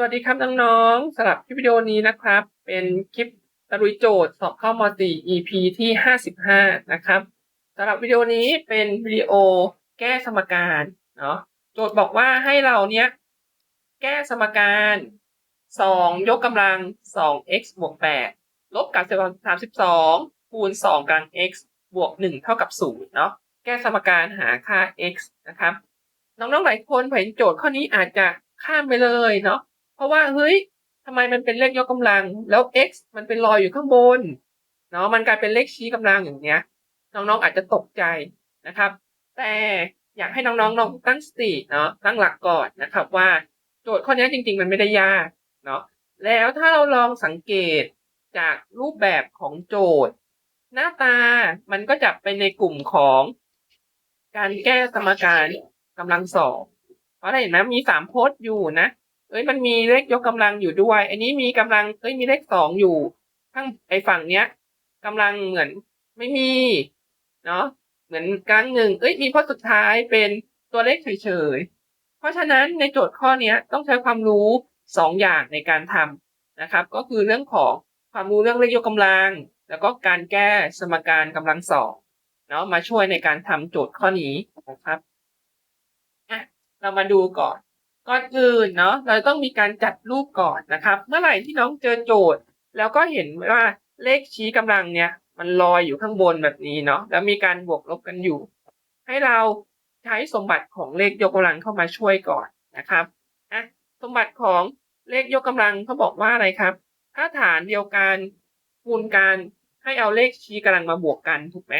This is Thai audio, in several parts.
สวัสดีครับน้องๆสำหรับคลิปวิดีโอนี้นะครับ เป็นคลิปตะลุยโจทย์สอบเข้ามสี่ EP ที่ 55 นะครับสำหรับวิดีโอนี้เป็นวิดีโอแก้สมการเนาะโจทย์บอกว่าให้เราเนี้ยแก้สมการ 2 ยกกำลัง 2x บวก 8 ลบกับ 32 คูณ 2กำลัง x บวก 1 เท่ากับ 0 เนาะแก้สมการหาค่า x นะครับ น้องๆหลายคนเห็นโจทย์ข้อนี้อาจจะข้ามไปเลยเนาะ เพราะว่าเฮ้ยทำไมมันเป็นเลขยกกำลัง แล้ว x มันเป็นลอยอยู่ข้างบนเนาะมันกลายเป็นเลขชี้กำลังอย่างเงี้ย น้องๆอาจจะตกใจนะครับ แต่อยากให้น้องๆลองตั้งสติเนาะตั้งหลักก่อนนะครับ ว่าโจทย์ข้อนี้จริง ๆ มันไม่ได้ยากเนาะแล้วถ้าเราลองสังเกตจากรูปแบบของโจทย์ หน้าตามันก็จะเป็นในกลุ่มของการแก้สมการกำลังสองเพราะอะไรเห็นไหมมีสามโพสต์อยู่นะ เอ้ยมันมีเลขยกกำลังอยู่ด้วย อันนี้มีกำลังเอ้ยมีเลขสองอยู่ ข้างไอ้ฝั่งเนี้ยกำลังเหมือนไม่มี เนาะเหมือนกลางหนึ่งเอ้ยมีพสต์สุดท้ายเป็นตัวเลขเฉยๆ เพราะฉะนั้นในโจทย์ข้อเนี้ยต้องใช้ความรู้สองอย่างในการทำนะครับ ก็คือเรื่องของความรู้เรื่องเลขยกกำลัง แล้วก็การแก้สมการกำลังสองเนาะมาช่วยในการทำโจทย์ข้อนี้นะครับอะเรามาดูก่อน ก่อนอื่นเนาะเราต้องมีการจัดรูปก่อนนะครับ เมื่อไหร่ที่น้องเจอโจทย์ แล้วก็เห็นว่าเลขชี้กำลังเนี่ย มันลอยอยู่ข้างบนแบบนี้เนาะแล้วมีการบวกลบกันอยู่ ให้เราใช้สมบัติของเลขยกกำลังเข้ามาช่วยก่อนนะครับอะสมบัติของเลขยกกำลังเขาบอกว่าอะไรครับ ถ้าฐานเดียวกันคูณกันให้เอาเลขชี้กำลังมาบวกกันถูกไหม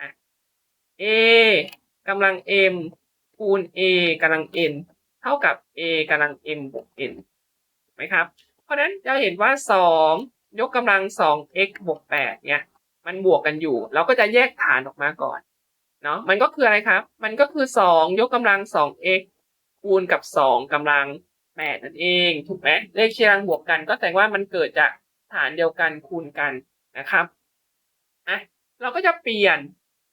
อะ a กำลัง m คูณ a กำลัง n เท่ากับ a กำลัง m บวก n ถูกไหมครับ เพราะฉะนั้นเราเห็นว่า 2 ยกกำลัง 2x บวก 8 เนี่ย มันบวกกันอยู่ เราก็จะแยกฐานออกมาก่อน เนาะมันก็คืออะไรครับ มันก็คือ 2 ยกกำลัง 2x คูณกับ 2กำลัง 8 นั่นเอง ถูกไหมเลขเชียงบวกกัน ก็แสดงว่ามันเกิดจากฐานเดียวกันคูณกันนะครับอะเราก็จะเปลี่ยน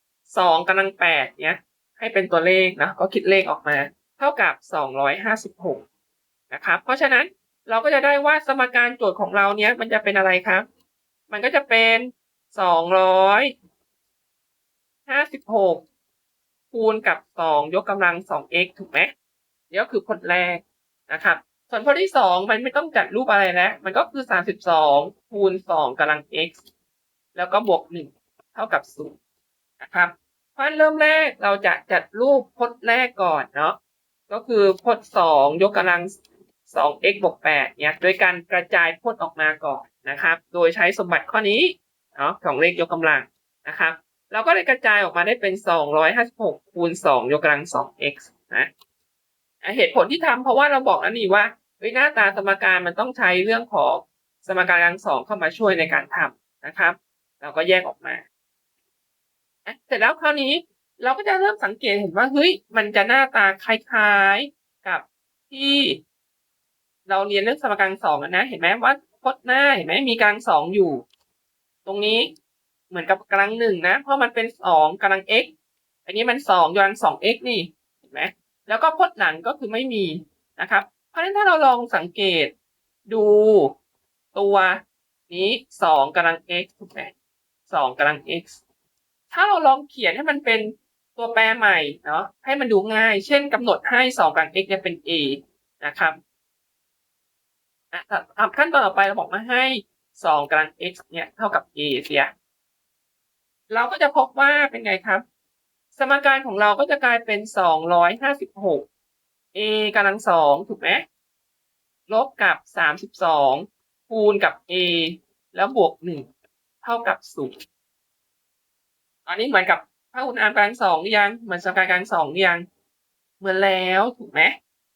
2กำลัง 8 เนี่ย ให้เป็นตัวเลขนะ ก็คิดเลขออกมา เท่ากับ 256 นะครับ เพราะฉะนั้นเราก็จะได้ว่าสมการโจทย์ของเราเนี้ยมันจะเป็นอะไรครับ มันก็จะเป็น 256 คูณกับ 2 ยกกำลัง 2x ถูกไหมเดี๋ยวคือพจน์แรกนะครับ ส่วนพจน์ที่ 2 มันไม่ต้องจัดรูปอะไรแล้ว มันก็คือ 32 คูณ 2กำลัง x แล้วก็บวก 1 เท่ากับ 0 นะครับเพราะเริ่มแรกเราจะจัดรูปพจน์แรกก่อนเนาะ ก็คือพจน์สองยกกำลังสอง x บวกแปดเนี่ยโดยการกระจายพจน์ออกมาก่อนนะครับ โดยใช้สมบัติข้อนี้เนาะของเลขยกกำลังนะครับเราก็เลยกระจายออกมาได้เป็นสองร้อยห้าสิบหกคูณสองยกกำลังสอง x นะเหตุผลที่ทำเพราะว่าเราบอกแล้วนี่ว่าเฮ้ยหน้าตาสมการมันต้องใช้เรื่องของสมการกำลังสองเข้ามาช่วยในการทำนะครับ เราก็แยกออกมา เสร็จแล้วคราวนี้ เราก็จะเริ่มสังเกตเห็นว่าเฮ้ยมันจะหน้าตาคล้ายๆกับที่เราเรียนเรื่องสมการสองนะเห็นไหมว่าพจน์หน้าเห็นไหมมีกลังสองอยู่ ตรงนี้เหมือนกับกำลังหนึ่งนะ เพราะมันเป็นสองกำลัง x อันนี้มันสองกำลังสอง x นี่เห็นไหมแล้วก็พจน์หลังก็คือไม่มีนะครับ เพราะฉะนั้นถ้าเราลองสังเกตดูตัวนี้สองกำลัง x ถูกไหมสองกำลัง x ถ้าเราลองเขียนให้มันเป็น ตัวแปรใหม่เนาะให้มันดูง่าย เช่นกำหนดให้สองกลาง x เนี่ยเป็น a นะครับอะขั้นตอนต่อไปเราบอกมาให้สองกลาง x เนี่ยเท่ากับ a เสีย เราก็จะพบว่าเป็นไงครับ สมการของเราก็จะกลายเป็นสองร้อยห้าสิบหก a กำลังสองถูกไหมลบกับสามสิบสองคูณกับ a แล้วบวกหนึ่งเท่ากับศูนย์อันนี้เหมือนกับ ถ้าคุณานกลางสองหรือยัง เหมือนสมการกลางสองหรือยัง เหมือนแล้วถูกไหม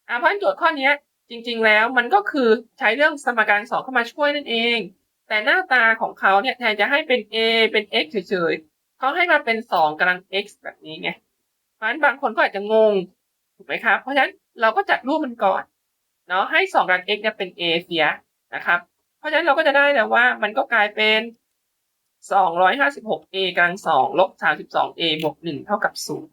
อ่าเพราะโจทย์ข้อนี้จริง ๆ แล้วมันก็คือใช้เรื่องสมการสองเข้ามาช่วยนั่นเอง แต่หน้าตาของเขาเนี่ยแทนจะให้เป็น a เป็น x เฉยๆเขาให้มาเป็นสองกำลัง x แบบนี้ไง เพราะฉะนั้นบางคนก็อาจจะงงถูกไหมครับ เพราะฉะนั้นเราก็จัดรูปมันก่อนเนาะให้สองกำลัง x เนี่ยเป็น a เสียนะครับ เพราะฉะนั้นเราก็จะได้แล้วว่ามันก็กลายเป็น สองร้อยห้าสิบหก a กำลังสองลบสามสิบสอง a บวกหนึ่งเท่ากับศูนย์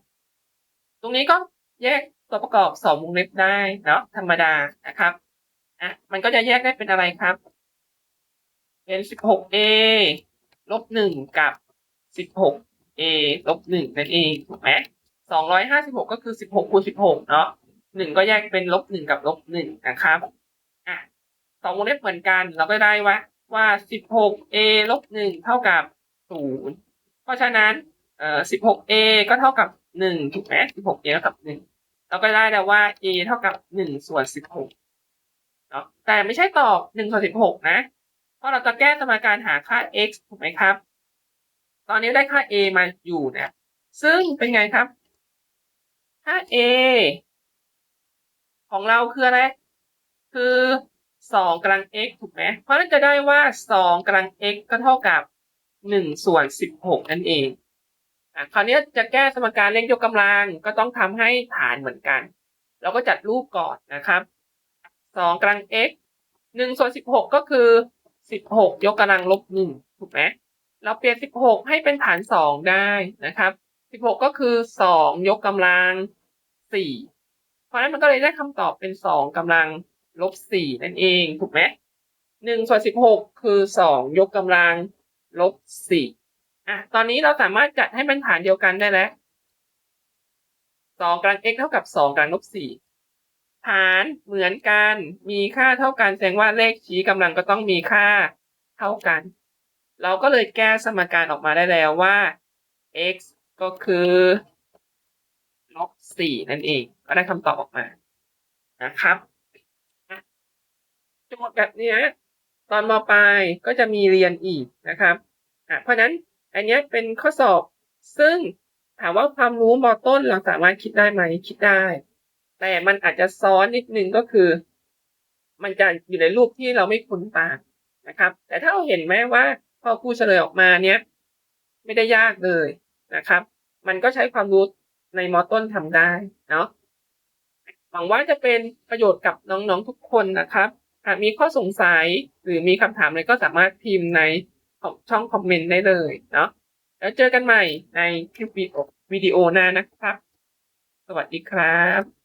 ตรงนี้ก็แยกตัวประกอบสองวงเล็บได้เนาะธรรมดานะครับอะมันก็จะแยกได้เป็นอะไรครับ เป็น 16a ลบ1กับ 16a ลบ1นั่นเองถูกไหม256 ก็คือ 16คูณ16 เนาะ1ก็แยกเป็นลบ1กับลบ1นะครับอะสองวงเล็บเหมือนกัน เราก็ได้ว่า ว่า 16a ลบ1เท่ากับ 0 เพราะฉะนั้นเอ่อ 16a ก็เท่ากับ 1 ถูกไหม 16a เท่ากับ 1 เราก็ได้แล้วว่า a เท่ากับ 1 ส่วน 16เนาะแต่ไม่ใช่ตอบ 1 ส่วน 16 นะ เพราะเราจะแก้สมการหาค่า x ถูกไหมครับ ตอนนี้ได้ค่า a มาอยู่นะ ซึ่งเป็นไงครับ ค่า a ของเราคืออะไร คือ สองกำลัง x ถูกไหมเพราะนั้นจะได้ว่าสองกำลัง x ก็เท่ากับหนึ่งส่วนสิบหกนั่นเองอะคราวนี้จะแก้สมการเลขยกกำลังก็ต้องทำให้ฐานเหมือนกัน เราก็จัดรูปก่อนนะครับสองกำลัง x หนึ่งส่วนสิบหกก็คือสิบหกยกกำลังลบหนึ่งถูกไหมเราเปลี่ยนสิบหกให้เป็นฐานสองได้นะครับสิบหกก็คือสองยกกำลังสี่เพราะฉะนั้นมันก็เลยได้คำตอบเป็นสองกำลัง ลบสี่นั่นเองถูกไหมหนึ่งส่วนสิบหกคือสองยกกำลังลบสี่อะตอนนี้เราสามารถจัดให้เป็นฐานเดียวกันได้แล้วสองกำลัง x เท่ากับสองกำลังลบสี่ฐานเหมือนกันมีค่าเท่ากันแสดงว่าเลขชี้กำลังก็ต้องมีค่าเท่ากัน เราก็เลยแก้สมการออกมาได้แล้วว่า x ก็คือลบสี่นั่นเอง ก็ได้คำตอบออกมานะครับ โจทย์แบบเนี้ยตอนมปลายก็จะมีเรียนอีกนะครับอะเพราะนั้นอันนี้เป็นข้อสอบซึ่งถามว่าความรู้มต้นเราสามารถคิดได้ไหมคิดได้ แต่มันอาจจะซ้อนนิดนึงก็คือ มันจะอยู่ในรูปที่เราไม่คุ้นตานะครับ แต่ถ้าเราเห็นไหมว่าพอครูเฉลยออกมาเนี้ยไม่ได้ยากเลยนะครับ มันก็ใช้ความรู้ในมอต้นทำได้เนาะหวังว่าจะเป็นประโยชน์กับน้องๆทุกคนนะครับากมีข้อสงสัยหรือมีคำถามอะไรก็สามารถพิมพ์ในช่องคอมเมนต์ได้เลยเนาะแล้วเจอกันใหม่ในคลิปวิดีโอหน้านะครับ สวัสดีครับ